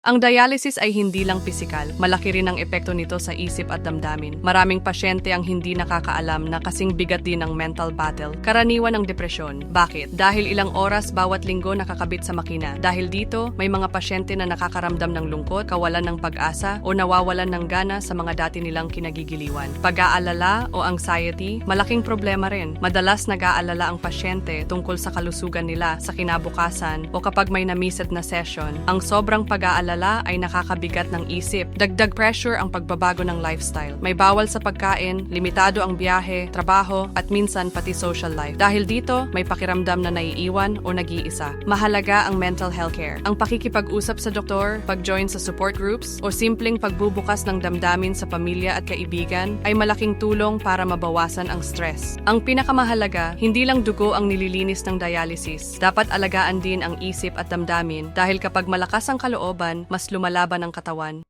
Ang dialysis ay hindi lang pisikal, malaki rin ang epekto nito sa isip at damdamin. Maraming pasyente ang hindi nakakaalam na kasing bigat din ang mental battle. Karaniwan ang depresyon. Bakit? Dahil ilang oras bawat linggo nakakabit sa makina. Dahil dito, may mga pasyente na nakakaramdam ng lungkot, kawalan ng pag-asa, o nawawalan ng gana sa mga dati nilang kinagigiliwan. Pag-aalala o anxiety, malaking problema rin. Madalas nag-aalala ang pasyente tungkol sa kalusugan nila sa kinabukasan o kapag may namiset na session. Ang sobrang pag-aalala ay nakakabigat ng isip. Dagdag pressure ang pagbabago ng lifestyle. May bawal sa pagkain, limitado ang biyahe, trabaho, at minsan pati social life. Dahil dito, may pakiramdam na naiiwan o nag-iisa. Mahalaga ang mental health care. Ang pakikipag-usap sa doktor, pag-join sa support groups, o simpleng pagbubukas ng damdamin sa pamilya at kaibigan ay malaking tulong para mabawasan ang stress. Ang pinakamahalaga, hindi lang dugo ang nililinis ng dialysis. Dapat alagaan din ang isip at damdamin dahil kapag malakas ang kalooban, mas lumalaban ang katawan.